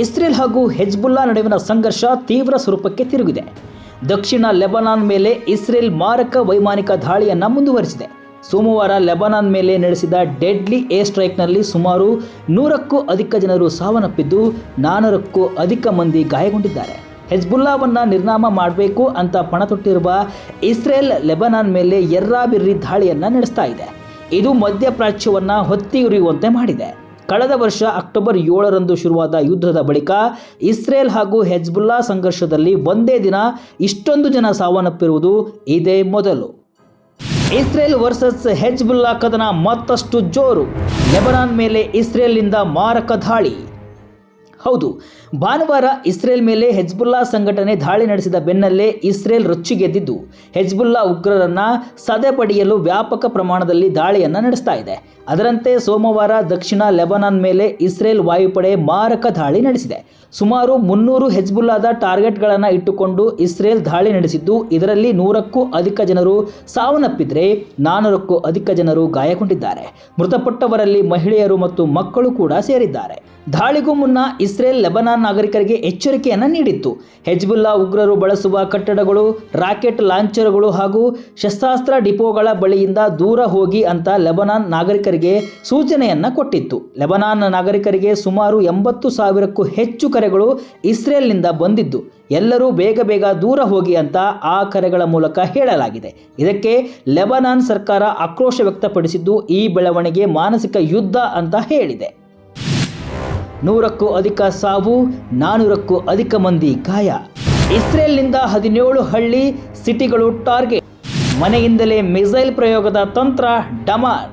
Israel ಹಾಗೂ Hezbollah ನಡುವಿನ ಸಂಘರ್ಷ ತೀವ್ರ ಸ್ವರೂಪಕ್ಕೆ ತಿರುಗಿದೆ. ದಕ್ಷಿಣ ಲೆಬನಾನ್ ಮೇಲೆ ಇಸ್ರೇಲ್ ಮಾರಕ ವೈಮಾನಿಕ ದಾಳಿಯನ್ನು ಮುಂದುವರಿಸಿದೆ. ಸೋಮವಾರ ಲೆಬನಾನ್ ಮೇಲೆ ನಡೆಸಿದ ಡೆಡ್ಲಿ ಏರ್ ಸ್ಟ್ರೈಕ್ನಲ್ಲಿ ಸುಮಾರು ನೂರಕ್ಕೂ ಅಧಿಕ ಜನರು ಸಾವನ್ನಪ್ಪಿದ್ದು, ನಾನೂರಕ್ಕೂ ಅಧಿಕ ಮಂದಿ ಗಾಯಗೊಂಡಿದ್ದಾರೆ. ಹೆಜ್ಬುಲ್ಲಾವನ್ನ ನಿರ್ನಾಮ ಮಾಡಬೇಕು ಅಂತ ಪಣತೊಟ್ಟಿರುವ ಇಸ್ರೇಲ್ ಲೆಬನಾನ್ ಮೇಲೆ ಎರ್ರಾಬಿರ್ರಿ ದಾಳಿಯನ್ನು ನಡೆಸ್ತಾ ಇದೆ. ಇದು ಮಧ್ಯಪ್ರಾಚ್ಯವನ್ನು ಹೊತ್ತಿಯುರಿಯುವಂತೆ ಮಾಡಿದೆ. ಕಳೆದ ವರ್ಷ ಅಕ್ಟೋಬರ್ ಏಳರಂದು ಶುರುವಾದ ಯುದ್ಧದ ಬಳಿಕ ಇಸ್ರೇಲ್ ಹಾಗೂ ಹೆಜ್ಬುಲ್ಲಾ ಸಂಘರ್ಷದಲ್ಲಿ ಒಂದೇ ದಿನ ಇಷ್ಟೊಂದು ಜನ ಸಾವನ್ನಪ್ಪಿರುವುದು ಇದೇ ಮೊದಲು. ಇಸ್ರೇಲ್ ವರ್ಸಸ್ ಹೆಜ್ಬುಲ್ಲಾ ಕದನ ಮತ್ತಷ್ಟು ಜೋರು. ಲೆಬನಾನ್ ಮೇಲೆ ಇಸ್ರೇಲ್ನಿಂದ ಮಾರಕ ದಾಳಿ. ಹೌದು, ಭಾನುವಾರ ಇಸ್ರೇಲ್ ಮೇಲೆ ಹೆಜ್ಬುಲ್ಲಾ ಸಂಘಟನೆ ದಾಳಿ ನಡೆಸಿದ ಬೆನ್ನಲ್ಲೇ ಇಸ್ರೇಲ್ ರೊಚ್ಚಿಗೆದ್ದಿದ್ದು ಹೆಜ್ಬುಲ್ಲಾ ಉಗ್ರರನ್ನ ಸದೆಪಡೆಯಲು ವ್ಯಾಪಕ ಪ್ರಮಾಣದಲ್ಲಿ ದಾಳಿಯನ್ನು ನಡೆಸ್ತಾ ಇದೆ. ಅದರಂತೆ ಸೋಮವಾರ ದಕ್ಷಿಣ ಲೆಬನಾನ್ ಮೇಲೆ ಇಸ್ರೇಲ್ ವಾಯುಪಡೆ ಮಾರಕ ದಾಳಿ ನಡೆಸಿದೆ. ಸುಮಾರು ಮುನ್ನೂರು ಹೆಜ್ಬುಲ್ಲಾದ ಟಾರ್ಗೆಟ್ಗಳನ್ನು ಇಟ್ಟುಕೊಂಡು ಇಸ್ರೇಲ್ ದಾಳಿ ನಡೆಸಿದ್ದು, ಇದರಲ್ಲಿ ನೂರಕ್ಕೂ ಅಧಿಕ ಜನರು ಸಾವನ್ನಪ್ಪಿದ್ರೆ ನಾನ್ನೂರಕ್ಕೂ ಅಧಿಕ ಜನರು ಗಾಯಗೊಂಡಿದ್ದಾರೆ. ಮೃತಪಟ್ಟವರಲ್ಲಿ ಮಹಿಳೆಯರು ಮತ್ತು ಮಕ್ಕಳು ಕೂಡ ಸೇರಿದ್ದಾರೆ. ದಾಳಿಗೂ ಮುನ್ನ ಇಸ್ರೇಲ್ ಲೆಬನಾನ್ ನಾಗರಿಕರಿಗೆ ಎಚ್ಚರಿಕೆಯನ್ನು ನೀಡಿತ್ತು. ಹೆಜ್ಬುಲ್ಲಾ ಉಗ್ರರು ಬಳಸುವ ಕಟ್ಟಡಗಳು, ರಾಕೆಟ್ ಲಾಂಚರ್ಗಳು ಹಾಗೂ ಶಸ್ತ್ರಾಸ್ತ್ರ ಡಿಪೋಗಳ ಬಳಿಯಿಂದ ದೂರ ಹೋಗಿ ಅಂತ ಲೆಬನಾನ್ ನಾಗರಿಕರಿಗೆ ಸೂಚನೆಯನ್ನು ಕೊಟ್ಟಿತ್ತು. ಲೆಬನಾನ್ ನಾಗರಿಕರಿಗೆ ಸುಮಾರು ಎಂಬತ್ತು ಸಾವಿರಕ್ಕೂ ಹೆಚ್ಚು ಕರೆಗಳು ಇಸ್ರೇಲ್ನಿಂದ ಬಂದಿದ್ದು. ಎಲ್ಲರೂ ಬೇಗ ಬೇಗ ದೂರ ಹೋಗಿ ಅಂತ ಆ ಕರೆಗಳ ಮೂಲಕ ಹೇಳಲಾಗಿದೆ. ಇದಕ್ಕೆ ಲೆಬನಾನ್ ಸರ್ಕಾರ ಆಕ್ರೋಶ ವ್ಯಕ್ತಪಡಿಸಿದ್ದು, ಈ ಬೆಳವಣಿಗೆ ಮಾನಸಿಕ ಯುದ್ಧ ಅಂತ ಹೇಳಿದೆ. ನೂರಕ್ಕೂ ಅಧಿಕ ಸಾವು, ನಾನೂರಕ್ಕೂ ಅಧಿಕ ಮಂದಿ ಗಾಯ. ಇಸ್ರೇಲ್ನಿಂದ ಹದಿನೇಳು ಹಳ್ಳಿ ಸಿಟಿಗಳು ಟಾರ್ಗೆಟ್. ಮನೆಯಿಂದಲೇ ಮಿಸೈಲ್ ಪ್ರಯೋಗದ ತಂತ್ರ ಡಮಾರ್.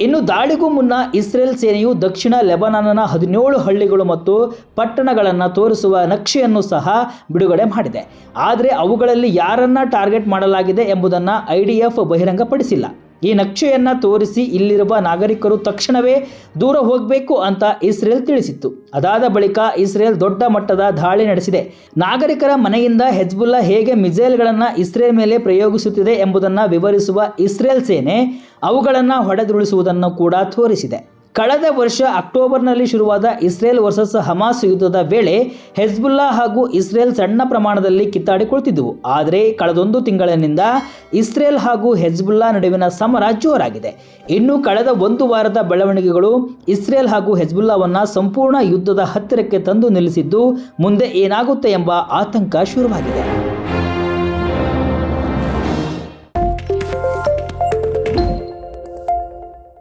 ಇನ್ನು ದಾಳಿಗೂ ಮುನ್ನ ಇಸ್ರೇಲ್ ಸೇನೆಯು ದಕ್ಷಿಣ ಲೆಬನಾನ್ನ ಹದಿನೇಳು ಹಳ್ಳಿಗಳು ಮತ್ತು ಪಟ್ಟಣಗಳನ್ನು ತೋರಿಸುವ ನಕ್ಷೆಯನ್ನು ಸಹ ಬಿಡುಗಡೆ ಮಾಡಿದೆ. ಆದರೆ ಅವುಗಳಲ್ಲಿ ಯಾರನ್ನ ಟಾರ್ಗೆಟ್ ಮಾಡಲಾಗಿದೆ ಎಂಬುದನ್ನು ಐ ಡಿ ಎಫ್ ಬಹಿರಂಗಪಡಿಸಿಲ್ಲ. ಈ ನಕ್ಷೆಯನ್ನು ತೋರಿಸಿ ಇಲ್ಲಿರುವ ನಾಗರಿಕರು ತಕ್ಷಣವೇ ದೂರ ಹೋಗಬೇಕು ಅಂತ ಇಸ್ರೇಲ್ ತಿಳಿಸಿತ್ತು. ಅದಾದ ಬಳಿಕ ಇಸ್ರೇಲ್ ದೊಡ್ಡ ಮಟ್ಟದ ದಾಳಿ ನಡೆಸಿದೆ. ನಾಗರಿಕರ ಮನೆಯಿಂದ ಹೆಜ್ಬುಲ್ಲಾ ಹೇಗೆ ಮಿಸೈಲ್ಗಳನ್ನು ಇಸ್ರೇಲ್ ಮೇಲೆ ಪ್ರಯೋಗಿಸುತ್ತಿದೆ ಎಂಬುದನ್ನು ವಿವರಿಸುವ ಇಸ್ರೇಲ್ ಸೇನೆ ಅವುಗಳನ್ನು ಹೊಡೆದುರುಳಿಸುವುದನ್ನು ಕೂಡ ತೋರಿಸಿದೆ. ಕಳೆದ ವರ್ಷ ಅಕ್ಟೋಬರ್ನಲ್ಲಿ ಶುರುವಾದ ಇಸ್ರೇಲ್ ವರ್ಸಸ್ ಹಮಾಸ್ ಯುದ್ಧದ ವೇಳೆ ಹೆಜ್ಬುಲ್ಲಾ ಹಾಗೂ ಇಸ್ರೇಲ್ ಸಣ್ಣ ಪ್ರಮಾಣದಲ್ಲಿ ಕಿತ್ತಾಡಿಕೊಳ್ತಿದ್ದವು ಆದರೆ ಕಳೆದೊಂದು ತಿಂಗಳಿನಿಂದ ಇಸ್ರೇಲ್ ಹಾಗೂ ಹೆಜ್ಬುಲ್ಲಾ ನಡುವಿನ ಸಮರ ಜೋರಾಗಿದೆ. ಇನ್ನು ಕಳೆದ ಒಂದು ವಾರದ ಬೆಳವಣಿಗೆಗಳು ಇಸ್ರೇಲ್ ಹಾಗೂ ಹೆಜ್ಬುಲ್ಲಾವನ್ನು ಸಂಪೂರ್ಣ ಯುದ್ಧದ ಹತ್ತಿರಕ್ಕೆ ತಂದು ನಿಲ್ಲಿಸಿದ್ದು ಮುಂದೆ ಏನಾಗುತ್ತೆ ಎಂಬ ಆತಂಕ ಶುರುವಾಗಿದೆ.